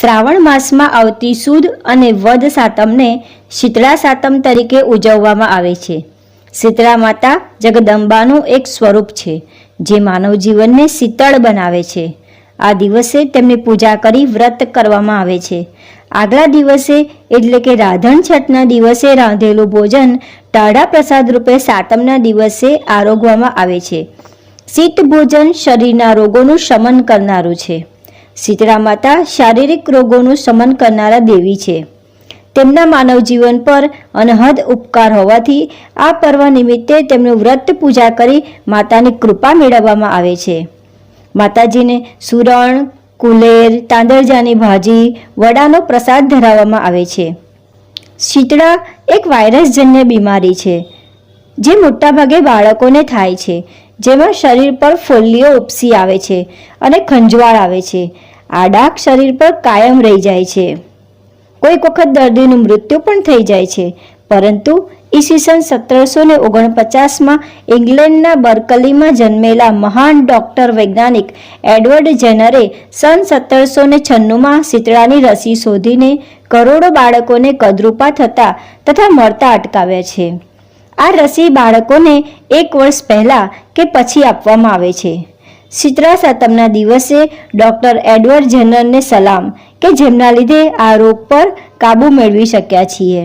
શ્રાવણ માસમાં આવતી સુદ અને વદ સાતમને શીતળા સાતમ તરીકે ઉજવવામાં આવે છે. શીતળા માતા જગદંબાનું એક સ્વરૂપ છે, જે માનવ જીવનને શીતળ બનાવે છે. આ દિવસે તેમની પૂજા કરી વ્રત કરવામાં આવે છે. આગલા દિવસે એટલે કે રાધણ છઠના દિવસે રાંધેલું ભોજન ટાઢા પ્રસાદ રૂપે સાતમના દિવસે આરોગવામાં આવે છે. શીત ભોજન શરીરના રોગોનું શમન કરનારું છે. શીતળા માતા શારીરિક રોગોનું શમન કરનારા દેવી છે. તેમના માનવ જીવન પર અનહદ ઉપકાર હોવાથી આ પર્વ નિમિત્તે તેમનું વ્રત પૂજા કરી માતાની કૃપા મેળવવામાં આવે છે. માતાજીને સુરણ, કુલેર તાંદરજાની ભાજી, વડાનો પ્રસાદ ધરાવવામાં આવે છે. શીતળા એક વાયરસજન્ય બીમારી છે, જે મોટાભાગે બાળકોને થાય છે, જેમાં શરીર પર ફોલ્લીઓ ઉપસી આવે છે અને ખંજવાળ આવે છે. આ ડાઘ શરીર પર કાયમ રહી જાય છે. કોઈક વખત દર્દીનું મૃત્યુ પણ થઈ જાય છે. પરંતુ ઈસવીસન સત્તરસો ને ઓગણપચાસમાં ઇંગ્લેન્ડના બર્કલીમાં જન્મેલા મહાન ડૉક્ટર વૈજ્ઞાનિક એડવર્ડ જેનરે સન સત્તરસો ને છન્નુંમાં શીતળાની રસી શોધીને કરોડો બાળકોને કદરૂપા થતા તથા મળતા અટકાવ્યા છે. આ રસી બાળકોને એક વર્ષ પહેલાં કે પછી આપવામાં આવે છે. શીતળા સાતમના દિવસે ડૉક્ટર એડવર્ડ જનરને સલામ કે જેમના લીધે આ રોગ પર કાબૂ મેળવી શક્યા છીએ.